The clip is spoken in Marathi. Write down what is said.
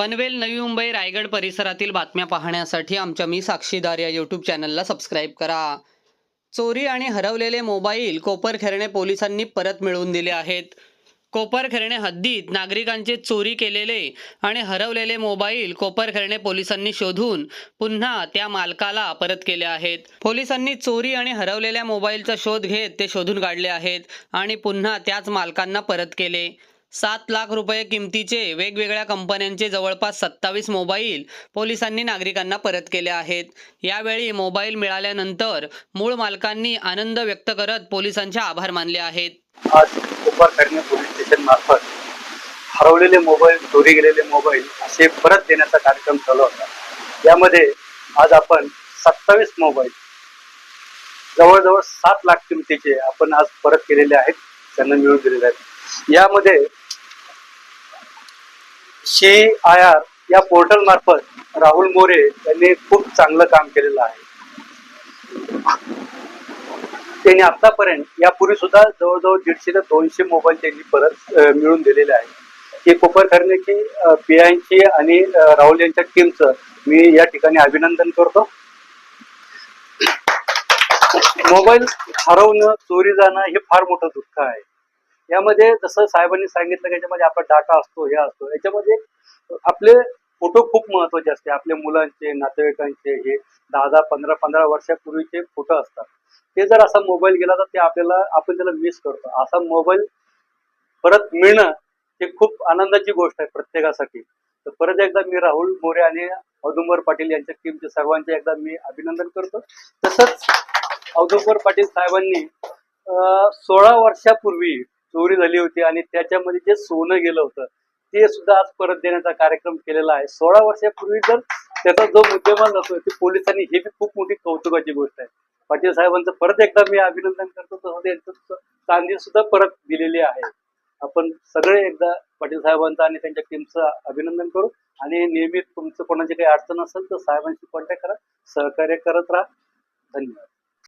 पनवेल नवी मुंबई रायगड परिसरातील बातम्या पाहण्यासाठी आमच्या मी साक्षीदार या यूट्यूब चॅनलला सबस्क्राईब करा. चोरी आणि हरवलेले मोबाईल कोपरखेरणे पोलिसांनी परत मिळवून दिले आहेत. कोपरखेरणे हद्दीत नागरिकांचे चोरी केलेले आणि हरवलेले मोबाईल कोपरखेरणे पोलिसांनी शोधून पुन्हा त्या मालकाला परत केले आहेत. पोलिसांनी चोरी आणि हरवलेल्या मोबाईलचा शोध घेत ते शोधून काढले आहेत आणि पुन्हा त्याच मालकांना परत केले. सात लाख रुपये किमतीचे वेगवेगळ्या कंपन्यांचे जवळपास सत्तावीस मोबाईल पोलिसांनी नागरिकांना परत केले आहेत. यावेळी मोबाईल मिळाल्यानंतर मूळ मालकांनी आनंद व्यक्त करत पोलिसांचे आभार मानले आहेत. आज कोपरखैरणे पोलीस स्टेशन मार्फत हरवलेले मोबाईल चोरी गेलेले मोबाईल असे परत देण्याचा कार्यक्रम चालू होता. यामध्ये आज आपण सत्तावीस मोबाईल जवळजवळ सात लाख किमतीचे आपण आज परत केलेले आहेत त्यांना मिळून दिलेले आहेत. यामध्ये सी आय आर या पोर्टल मार्फत राहुल मोरे यांनी खूप चांगलं काम केलेलं आहे. त्यांनी आतापर्यंत यापूर्वी सुद्धा जवळजवळ दीडशे ते दोनशे मोबाईल त्यांनी परत मिळून दिलेले आहेत. हे कोपर करण्याची पी आणि राहुल यांच्या टीमचं मी या ठिकाणी अभिनंदन करतो. मोबाईल हरवणं चोरी जाणं हे फार मोठं दुःख आहे. यामध्ये जसं साहेबांनी सांगितलं की याच्यामध्ये आपला डाटा असतो हे असतो. याच्यामध्ये आपले फोटो खूप महत्त्वाचे असते. आपल्या मुलांचे नातेवाईकांचे हे दहा दहा पंधरा पंधरा वर्षापूर्वीचे फोटो असतात. ते जर असा मोबाईल गेला तर ते आपल्याला आपण त्याला मिस करतो. असा मोबाईल परत मिळणं हे खूप आनंदाची गोष्ट आहे प्रत्येकासाठी. तर परत एकदा मी राहुल मोरे आणि औदुंबर पाटील यांच्या टीमचे सर्वांचे एकदा मी अभिनंदन करतो. तसंच औदुंबर पाटील साहेबांनी सोळा वर्षापूर्वी चोरी झाली होती आणि त्याच्यामध्ये जे सोनं गेलं होतं ते सुद्धा आज परत देण्याचा कार्यक्रम केलेला आहे. सोळा वर्षापूर्वी जर त्याचा जो मुद्देमाल जातो ते पोलिसांनी हे बी खूप मोठी कौतुकाची गोष्ट आहे. पाटील साहेबांचं परत एकदा मी अभिनंदन करतो. तसं त्यांचं चांदी सुद्धा परत दिलेली आहे. आपण सगळे एकदा पाटील साहेबांचं आणि त्यांच्या टीमचं अभिनंदन करू. आणि नियमित तुमचं कोणाची काही अडचण असेल तर साहेबांशी कॉन्टॅक्ट करा. सहकार्य करत राहा. धन्यवाद.